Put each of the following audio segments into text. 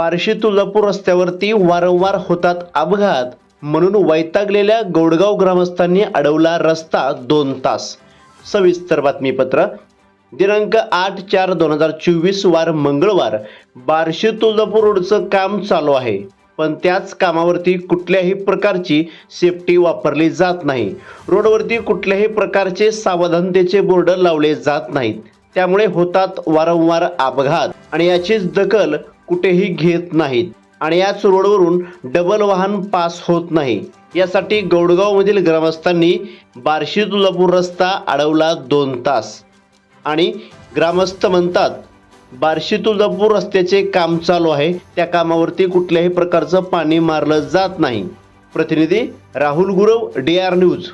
बार्शी तुळजापूर रस्त्यावरती वारंवार होतात अपघात. म्हणून वैतागलेल्या गौडगाव ग्रामस्थांनी अडवला रस्ता दोन तास. सविस्तर बातमीपत्र. दिनांक आठ चार दोन हजार चोवीस वार मंगळवार बार्शी तुळजापूर रोडचं काम चालू आहे. पण त्याच कामावरती कुठल्याही प्रकारची सेफ्टी वापरली जात नाही. रोडवरती कुठल्याही प्रकारचे सावधानतेचे बोर्ड लावले जात नाहीत. त्यामुळे होतात वारंवार अपघात. आणि याचीच दखल कुठेही घेत नाहीत. आणि याच रोडवरून डबल वाहन पास होत नाही. यासाठी गौडगावमधील ग्रामस्थांनी बार्शी तुळजापूर रस्ता अडवला दोन तास. आणि ग्रामस्थ म्हणतात बार्शी तुळजापूर रस्त्याचे काम चालू आहे. त्या कामावरती कुठल्याही प्रकारचं पाणी मारलं जात नाही. प्रतिनिधी Rahul Gurav D R news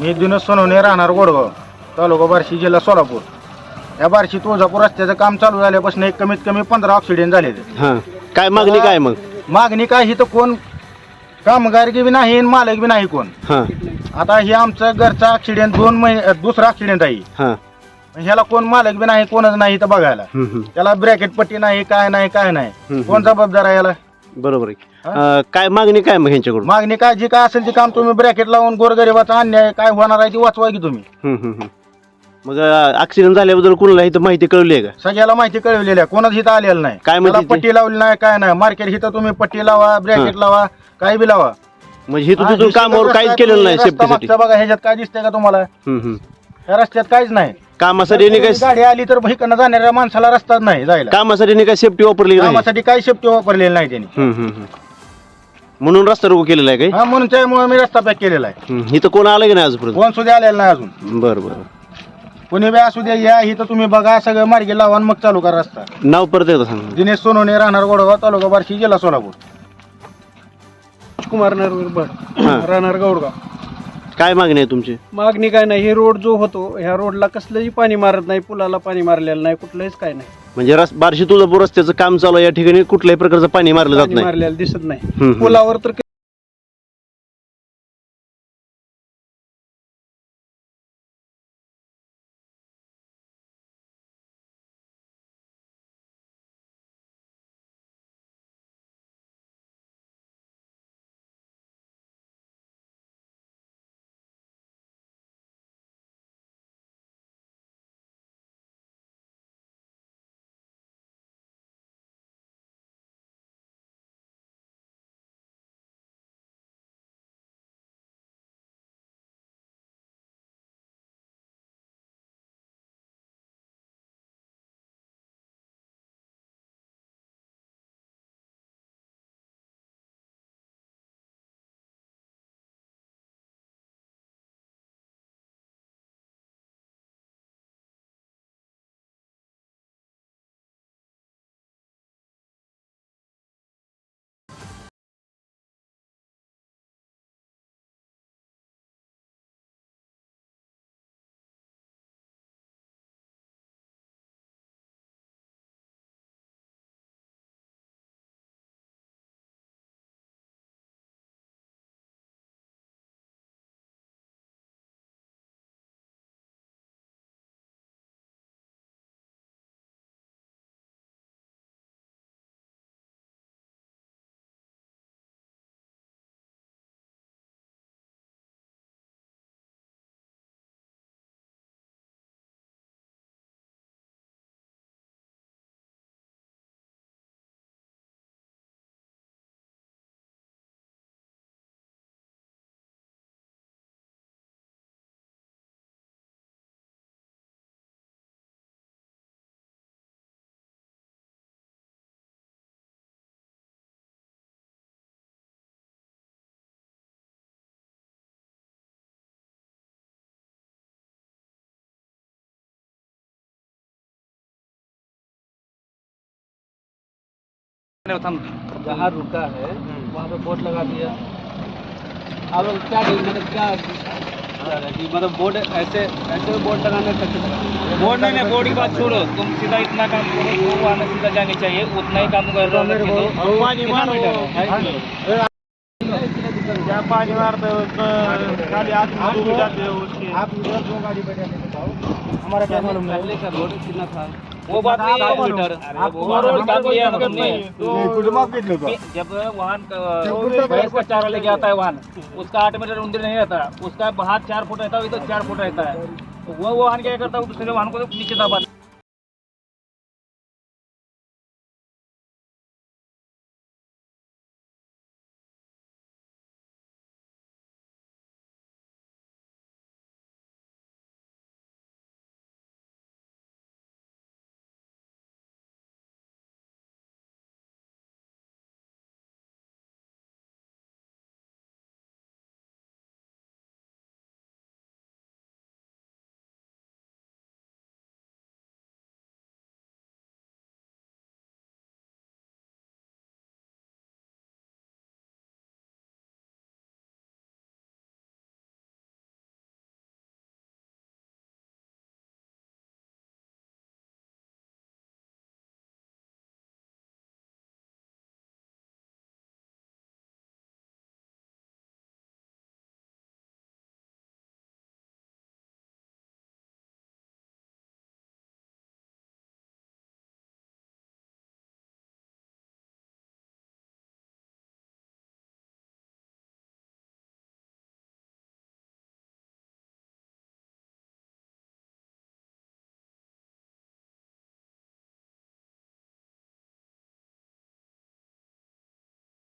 मी दिनस सोनवणे राहणार गोडगाव तालुका बार्शी जिल्हा सोलापूर. या बार्शी तुळजापूर रस्त्याचं काम चालू झाल्यापासून एक कमीत कमी पंधरा ऑक्सिडेंट झाले हां. काय मागणी काय मग? मागणी काय ही तर कोण कामगार बी नाही आणि मालक बी नाही कोण. हां. आता हे आमचं घरचा ऍक्सिडेंट दोन महिने दुसरा ऍक्सिडेंट आहे. हां. ह्याला कोण मालक बी नाही कोणच नाही तर बघायला. हम्म, हम्म. त्याला ब्रॅकेट पट्टी नाही काय नाही काय नाही. कोण जबाबदार आहे याला? बरोबर आहे. अं, काय मागणी काय मग ह्यांच्याकडून? मागणी काय जी काय असेल ते काम तुम्ही ब्रॅकेट लावून गोरगरिबाचा अन्याय काय होणार आहे ती वाचवा की तुम्ही. हम्म, हम्म, हम्म. मग ऍक्सिडेंट झाल्याबद्दल कुणाला इथं माहिती कळली आहे का? सगळ्याला माहिती कळवलेली आहे. कोणाच इथं आलेलं नाही. काय त्याला ती? पट्टी लावली नाही काय नाही. मार्केट इथं तुम्ही पट्टी लावा ब्रॅकेट लावा काही बी लावा. म्हणजे हा, दुसरीकडे कामावर रस्ता काहीच केलेलं नाही तुम्ही रस्ता सेफ्टीसाठी मागचा बघा ह्याच्यात काय दिसतंय का तुम्हाला? हम्म, हम्म. या रस्त्यात काहीच नाही. कामासाठी काय गाडी आली तर इकडनं जाणाऱ्या माणसाला रस्ताच नाही जायला. कामासाठी यांनी काय सेफ्टी वापरली नाही? कामासाठी काही सेफ्टी वापरलेली नाही त्यांनी. हम्म, हम्म, हम्म. म्हणून रस्ता रोको केलेला आहे काय? हा म्हणून त्यामुळे मी रस्ता पॅक केलेला आहे. हम्म. इथं कोण आलं की नाही आजपर्यंत? कोण सुद्धा आलेला नाही अजून. बरं बरं. कोणी बी असू द्या या इथं तुम्ही बघा सगळं मार्गी लावा आणि मग चालू करा रस्ता. नाव परत एकदा सांगा. दिनेश सोनवणे राहणार गोडगाव तालुका बार्शी जिल्हा सोलापूर. कुमार नरवर हा. राहणार गौडगाव. काय मागणी आहे तुमची? मागणी काय नाही हे रोड जो होतो ह्या रोडला कसलंही पाणी मारत नाही पुलाला पाणी मारलेलं नाही कुठलंच काय नाही. म्हणजे रस बार्शी तुळजापूर रस्त्याचं काम चालू आहे या ठिकाणी कुठल्याही प्रकारचं पाणी मारलं जात पाणी नाही. मारलेलं दिसत नाही. हम्म. पुलावर तर जहाँ रुका है वहाँ पे बोर्ड लगा दिया। अब क्या मतलब क्या मतलब बोर्ड ऐसे ऐसे बोर्ड लगाना खर्च बोर्ड नहीं नहीं बोर्ड की बात छोड़ो। तुम सीधा इतना काम करो तो वो आना सीधा जाने चाहिए उतना ही काम कर रहे हो खाली आदमी डूब जाते हैं उसके। आप दो गाड़ी बैठे हमारा क्या मालूम पहले का रोड कितना था? वो बात नहीं है मीटर वो रोड काम है? होतं कि जब वाहन का- भैंस का चारा लेके आता है वाहन उसका आठ मीटर उंदर नहीं रहता उसका हाथ चार फुट रहता है इधर चार फुट रहता है। तो वो वाहन क्या करता है दूसरे वाहन को नीचे दबा